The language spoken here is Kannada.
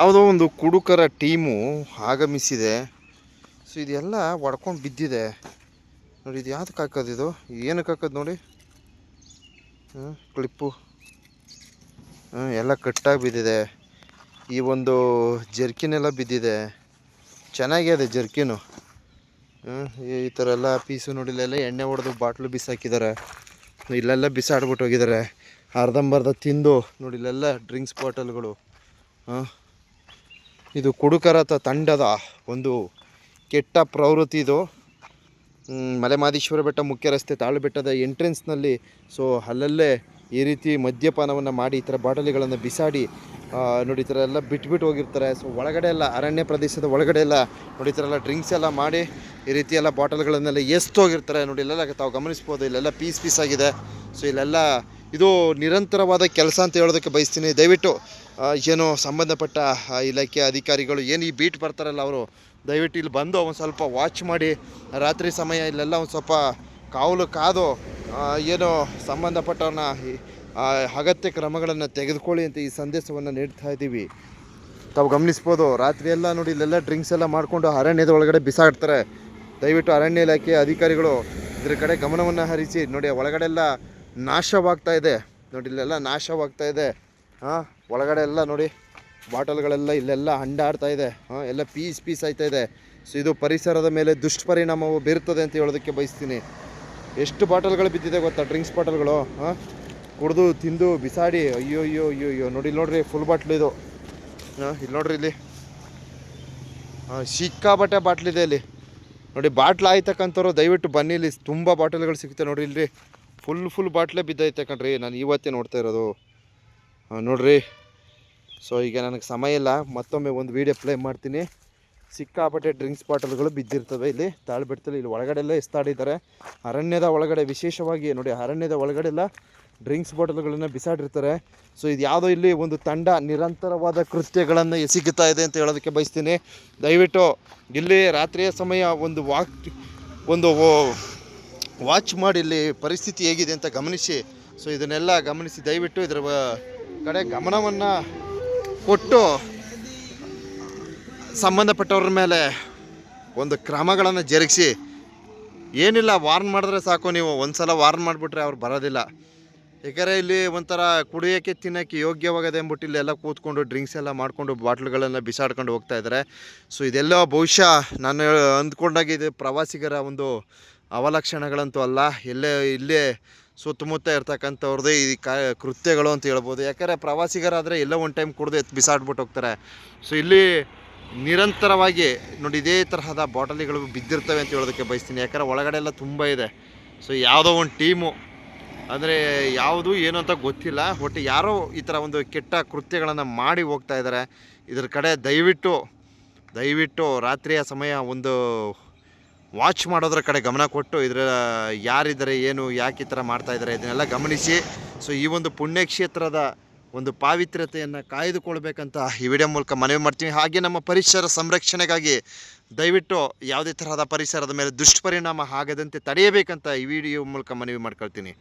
ಯಾವುದೋ ಒಂದು ಕುಡುಕರ ಟೀಮು ಆಗಮಿಸಿದೆ. ಸೊ, ಇದೆಲ್ಲ ಒಡ್ಕೊಂಡು ಬಿದ್ದಿದೆ. ನೋಡಿ, ಇದು ಯಾವ್ದಕ್ಕೆ ಹಾಕೋದು ಇದು? ಏನಕ್ಕೆ ಹಾಕೋದು ನೋಡಿ? ಹ್ಞೂ ಕ್ಲಿಪ್ಪು. ಹ್ಞೂ ಎಲ್ಲ ಕಟ್ಟಾಗಿ ಬಿದ್ದಿದೆ. ಈ ಒಂದು ಜರ್ಕಿನೆಲ್ಲ ಬಿದ್ದಿದೆ. ಚೆನ್ನಾಗಿದೆ ಜರ್ಕಿನು. ಹ್ಞೂ ಈ ಥರ ಎಲ್ಲ ಪೀಸು ನೋಡಿ ಇಲ್ಲೆಲ್ಲ ಎಣ್ಣೆ ಹೊಡೆದು ಬಾಟ್ಲು ಬಿಸಾಕಿದ್ದಾರೆ. ಇಲ್ಲೆಲ್ಲ ಬಿಸಾಡ್ಬಿಟ್ಟು ಹೋಗಿದ್ದಾರೆ. ಅರ್ಧಂಬರ್ಧ ತಿಂದು ನೋಡಿ, ಇಲ್ಲೆಲ್ಲ ಡ್ರಿಂಕ್ಸ್ ಬಾಟಲ್ಗಳು. ಹಾಂ ಇದು ಕುಡುಕರ ತ- ತಂಡದ ಒಂದು ಕೆಟ್ಟ ಪ್ರವೃತ್ತಿ ಇದು. ಮಲೆಮಾದೇಶ್ವರ ಬೆಟ್ಟ ಮುಖ್ಯ ರಸ್ತೆ ತಾಳು ಬೆಟ್ಟದ ಎಂಟ್ರೆನ್ಸ್ನಲ್ಲಿ ಸೊ ಅಲ್ಲಲ್ಲೇ ಈ ರೀತಿ ಮದ್ಯಪಾನವನ್ನು ಮಾಡಿ ಈ ಥರ ಬಾಟಲಿಗಳನ್ನು ಬಿಸಾಡಿ ನೋಡಿ ಈ ಥರ ಎಲ್ಲ ಬಿಟ್ಬಿಟ್ಟು ಹೋಗಿರ್ತಾರೆ. ಸೊ ಒಳಗಡೆ ಎಲ್ಲ ಅರಣ್ಯ ಪ್ರದೇಶದ ಒಳಗಡೆ ಎಲ್ಲ ನೋಡಿ ಥರ ಎಲ್ಲ ಡ್ರಿಂಕ್ಸ್ ಎಲ್ಲ ಮಾಡಿ ಈ ರೀತಿ ಎಲ್ಲ ಬಾಟಲ್ಗಳನ್ನೆಲ್ಲ ಎಸ್ತೋಗಿರ್ತಾರೆ ನೋಡಿ ಇಲ್ಲೆಲ್ಲ ತಾವು ಗಮನಿಸ್ಬೋದು, ಇಲ್ಲೆಲ್ಲ ಪೀಸ್ ಪೀಸ್ ಆಗಿದೆ. ಸೊ ಇಲ್ಲೆಲ್ಲ ಇದು ನಿರಂತರವಾದ ಕೆಲಸ ಅಂತ ಹೇಳೋದಕ್ಕೆ ಬಯಸ್ತೀನಿ. ದಯವಿಟ್ಟು ಏನು ಸಂಬಂಧಪಟ್ಟ ಇಲಾಖೆಯ ಇಲಾಖೆ ಅಧಿಕಾರಿಗಳು ಏನು ಈ ಬೀಟ್ ಬರ್ತಾರಲ್ಲ ಅವರು, ದಯವಿಟ್ಟು ಇಲ್ಲಿ ಬಂದು ಒಂದು ಸ್ವಲ್ಪ ವಾಚ್ ಮಾಡಿ. ರಾತ್ರಿ ಸಮಯ ಇಲ್ಲೆಲ್ಲ ಒಂದು ಸ್ವಲ್ಪ ಕಾವಲು ಕಾದು ಏನು ಸಂಬಂಧಪಟ್ಟವ್ರನ್ನ ಈ- ಅಗತ್ಯ ಕ್ರಮಗಳನ್ನು ತೆಗೆದುಕೊಳ್ಳಿ ಅಂತ ಈ ಸಂದೇಶವನ್ನು ನೀಡ್ತಾ ಇದ್ದೀವಿ. ತಾವು ಗಮನಿಸ್ಬೋದು, ರಾತ್ರಿ ಎಲ್ಲ ನೋಡಿ ಇಲ್ಲೆಲ್ಲ ಡ್ರಿಂಕ್ಸ್ ಎಲ್ಲ ಮಾಡಿಕೊಂಡು ಅರಣ್ಯದ ಒಳಗಡೆ ಬಿಸಾಡ್ತಾರೆ. ದಯವಿಟ್ಟು ಅರಣ್ಯ ಇಲಾಖೆ ಅಧಿಕಾರಿಗಳು ಇದ್ರ ಕಡೆ ಗಮನವನ್ನು ಹರಿಸಿ. ನೋಡಿ ಒಳಗಡೆ ಎಲ್ಲ ನಾಶವಾಗ್ತಾ ಇದೆ. ನೋಡಿ, ಇಲ್ಲೆಲ್ಲ ನಾಶವಾಗ್ತಾ ಇದೆ. ಹಾಂ, ಒಳಗಡೆ ಎಲ್ಲ ನೋಡಿ, ಬಾಟಲ್ಗಳೆಲ್ಲ ಇಲ್ಲೆಲ್ಲ ಹಂಡಾಡ್ತಾ ಇದೆ. ಹಾಂ, ಎಲ್ಲ ಪೀಸ್ ಪೀಸ್ ಆಯ್ತಾ ಇದೆ. ಸೊ ಇದು ಪರಿಸರದ ಮೇಲೆ ದುಷ್ಪರಿಣಾಮವು ಬೀರುತ್ತದೆ ಅಂತ ಹೇಳೋದಕ್ಕೆ ಬಯಸ್ತೀನಿ. ಎಷ್ಟು ಬಾಟಲ್ಗಳು ಬಿದ್ದಿದೆ ಗೊತ್ತಾ? ಡ್ರಿಂಕ್ಸ್ ಬಾಟಲ್ಗಳು, ಹಾಂ? ಕುಡಿದು, ತಿಂದು, ಬಿಸಾಡಿ. ಅಯ್ಯೋ ಅಯ್ಯೋ ಅಯ್ಯೋ ಅಯ್ಯೋ. ನೋಡಿ ಇಲ್ಲಿ ನೋಡ್ರಿ ಫುಲ್ ಬಾಟ್ಲ್ ಇದು. ಹಾಂ, ಇಲ್ಲಿ ನೋಡ್ರಿ, ಇಲ್ಲಿ. ಹಾಂ ಸಿಕ್ಕಾಬಟ್ಟೆ ಬಾಟ್ಲಿದೆ ಇಲ್ಲಿ. ನೋಡಿ, ಬಾಟ್ಲ್ ಆಯ್ತಕ್ಕಂಥವ್ರು, ದಯವಿಟ್ಟು ಬನ್ನಿ ಇಲ್ಲಿ. ತುಂಬ ಬಾಟಲ್ಗಳು ಸಿಗುತ್ತೆ ನೋಡ್ರಿ, ಇಲ್ರಿ. ಫುಲ್ ಫುಲ್ ಬಾಟ್ಲೆ ಬಿದ್ದೈತೆ ಕಣ್ರಿ. ನಾನು ಇವತ್ತೇ ನೋಡ್ತಾ ಇರೋದು. ನೋಡ್ರಿ. ಸೊ ಈಗ ನನಗೆ ಸಮಯ ಇಲ್ಲ. ಮತ್ತೊಮ್ಮೆ ಒಂದು ವೀಡಿಯೋ ಪ್ಲೇ ಮಾಡ್ತೀನಿ. ಸಿಕ್ಕಾಪಟ್ಟೆ ಡ್ರಿಂಕ್ಸ್ ಬಾಟಲ್ಗಳು ಬಿದ್ದಿರ್ತವೆ ಇಲ್ಲಿ. ತಾಳ್ಬಿಡ್ತಲ್ಲ ಇಲ್ಲಿ ಒಳಗಡೆ ಎಲ್ಲ ಎಸ್ತಾಡಿದ್ದಾರೆ ಅರಣ್ಯದ ಒಳಗಡೆ, ವಿಶೇಷವಾಗಿ ನೋಡಿ, ಅರಣ್ಯದ ಒಳಗಡೆ ಎಲ್ಲ ಡ್ರಿಂಕ್ಸ್ ಬಾಟಲ್ಗಳನ್ನು ಬಿಸಾಡಿರ್ತಾರೆ. ಸೊ ಇದು ಯಾವುದೋ ಇಲ್ಲಿ ಒಂದು ತಂಡ ನಿರಂತರವಾದ ಕೃತ್ಯಗಳನ್ನು ಎಸಗುತ್ತಾ ಇದೆ ಅಂತ ಹೇಳೋದಕ್ಕೆ ಬಯಸ್ತೀನಿ. ದಯವಿಟ್ಟು ಇಲ್ಲಿ ರಾತ್ರಿಯ ಸಮಯ ಒಂದು ವಾಕ್, ಒಂದು ವಾಚ್ ಮಾಡಿ ಇಲ್ಲಿ ಪರಿಸ್ಥಿತಿ ಹೇಗಿದೆ ಅಂತ ಗಮನಿಸಿ. ಸೊ ಇದನ್ನೆಲ್ಲ ಗಮನಿಸಿ, ದಯವಿಟ್ಟು ಇದರ ಕಡೆ ಗಮನವನ್ನು ಕೊಟ್ಟು ಸಂಬಂಧಪಟ್ಟವ್ರ ಮೇಲೆ ಒಂದು ಕ್ರಮಗಳನ್ನು ಜರುಗಿಸಿ. ಏನಿಲ್ಲ ವಾರ್ನ್ ಮಾಡಿದ್ರೆ ಸಾಕು ನೀವು. ಒಂದ್ಸಲ ವಾರ್ನ್ ಮಾಡಿಬಿಟ್ರೆ ಅವ್ರು ಬರೋದಿಲ್ಲ. ಏಕೆಂದರೆ ಇಲ್ಲಿ ಒಂಥರ ಕುಡಿಯೋಕ್ಕೆ, ತಿನ್ನೋಕ್ಕೆ ಯೋಗ್ಯವಾಗದೆ ಅಂದ್ಬಿಟ್ಟು ಇಲ್ಲೆಲ್ಲ ಕೂತ್ಕೊಂಡು ಡ್ರಿಂಕ್ಸ್ ಎಲ್ಲ ಮಾಡಿಕೊಂಡು ಬಾಟ್ಲ್ಗಳನ್ನು ಬಿಸಾಡ್ಕೊಂಡು ಹೋಗ್ತಾ ಇದ್ದಾರೆ. ಸೊ ಇದೆಲ್ಲ ಬಹುಶಃ ನಾನು ಅಂದ್ಕೊಂಡಾಗ ಪ್ರವಾಸಿಗರ ಒಂದು ಅವಲಕ್ಷಣಗಳಂತೂ ಅಲ್ಲ ಎಲ್ಲೇ ಇಲ್ಲೇ ಸುತ್ತಮುತ್ತ ಇರ್ತಕ್ಕಂಥವ್ರದ್ದೇ ಈ ಕ, ಕೃತ್ಯಗಳು ಅಂತ ಹೇಳ್ಬೋದು. ಯಾಕಂದರೆ ಪ್ರವಾಸಿಗರಾದರೆ ಎಲ್ಲೋ ಒಂದು ಟೈಮ್ ಕುಡಿದು ಎತ್ತು ಬಿಸಾಡ್ಬಿಟ್ಟು ಹೋಗ್ತಾರೆ. ಸೊ ಇಲ್ಲಿ ನಿರಂತರವಾಗಿ ನೋಡಿ, ಇದೇ ತರಹದ ಬಾಟಲಿಗಳು ಬಿದ್ದಿರ್ತವೆ ಅಂತ ಹೇಳೋದಕ್ಕೆ ಬಯಸ್ತೀನಿ. ಯಾಕಂದರೆ ಒಳಗಡೆ ಎಲ್ಲ ತುಂಬ ಇದೆ. ಸೊ ಯಾವುದೋ ಒಂದು ಟೀಮು ಅಂದರೆ ಯಾವುದು ಏನು ಅಂತ ಗೊತ್ತಿಲ್ಲ. ಒಟ್ಟು ಯಾರೋ ಈ ಥರ ಒಂದು ಕೆಟ್ಟ ಕೃತ್ಯಗಳನ್ನು ಮಾಡಿ ಹೋಗ್ತಾ ಇದ್ದಾರೆ ಇದ್ರ ಕಡೆ ದಯವಿಟ್ಟು ದಯವಿಟ್ಟು ರಾತ್ರಿಯ ಸಮಯ ಒಂದು ವಾಚ್ ಮಾಡೋದ್ರ ಕಡೆ ಗಮನ ಕೊಟ್ಟು ಇದರ, ಯಾರಿದ್ದಾರೆ, ಏನು, ಯಾಕೆ ಈ ಥರ ಮಾಡ್ತಾ ಇದ್ದಾರೆ ಇದನ್ನೆಲ್ಲ ಗಮನಿಸಿ. ಸೊ ಈ ಒಂದು ಪುಣ್ಯಕ್ಷೇತ್ರದ ಒಂದು ಪಾವಿತ್ರ್ಯತೆಯನ್ನು ಕಾಯ್ದುಕೊಳ್ಬೇಕಂತ ಈ ವಿಡಿಯೋ ಮೂಲಕ ಮನವಿ ಮಾಡ್ತೀನಿ. ಹಾಗೆ ನಮ್ಮ ಪರಿಸರ ಸಂರಕ್ಷಣೆಗಾಗಿ ದಯವಿಟ್ಟು ಯಾವುದೇ ತರಹದ ಪರಿಸರದ ಮೇಲೆ ದುಷ್ಪರಿಣಾಮ ಆಗದಂತೆ ತಡೆಯಬೇಕಂತ ಈ ವಿಡಿಯೋ ಮೂಲಕ ಮನವಿ ಮಾಡ್ಕೊಳ್ತೀನಿ.